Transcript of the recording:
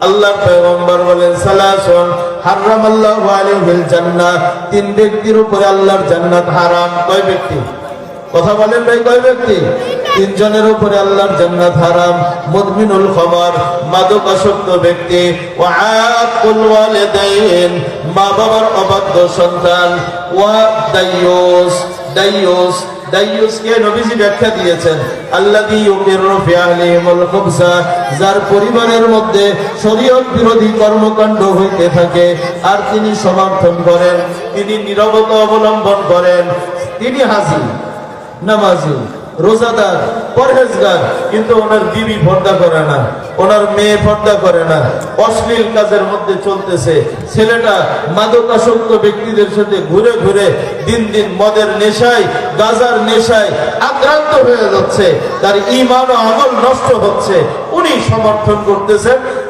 আল্লাহ পয়গম্বর বলেন হারামাল্লাহু আলাইহিল জান্নাহ তিন ব্যক্তির উপরে আল্লাহর জান্নাত হারাম। কয় ব্যক্তি? কথা বলেন ভাই, কয় ব্যক্তি? তিনজনের উপরে আল্লাহর জান্নাত হারাম। মুদমিনুল খমর মাদকাসক্ত ব্যক্তি। ওয়ালিদাইন মা বাবার অবাধ্য সন্তান। ওয়া দাইয়ুস। দাইয়ুস, দাইয়ুসকে নবীজি ব্যাখ্যা দিয়েছেন, আল্লাযী ইউকিরু ফি আহলিহিমুল খুবসা, যার পরিবারের মধ্যে শরীয়ত বিরোধী কর্মকাণ্ড হইতে থাকে, আর তিনি সমর্থন করেন, তিনি নীরবতা অবলম্বন করেন, তিনি হাজির, নামাজি। রোজাদার, পরহেজগার, কিন্তু ওনার বিবি পর্দা করে না, ওনার মেয়ে পর্দা করে না। অশ্লীল কাজের মধ্যে চলতেছে। ছেলেটা মাদকাসক্ত ব্যক্তিদের সাথে ঘুরে ঘুরে দিন দিন মদের নেশায়, গাজার নেশায় আক্রান্ত হয়ে যাচ্ছে। তার ইমান আমল নষ্ট হচ্ছে। উনি সমর্থন করতেছেন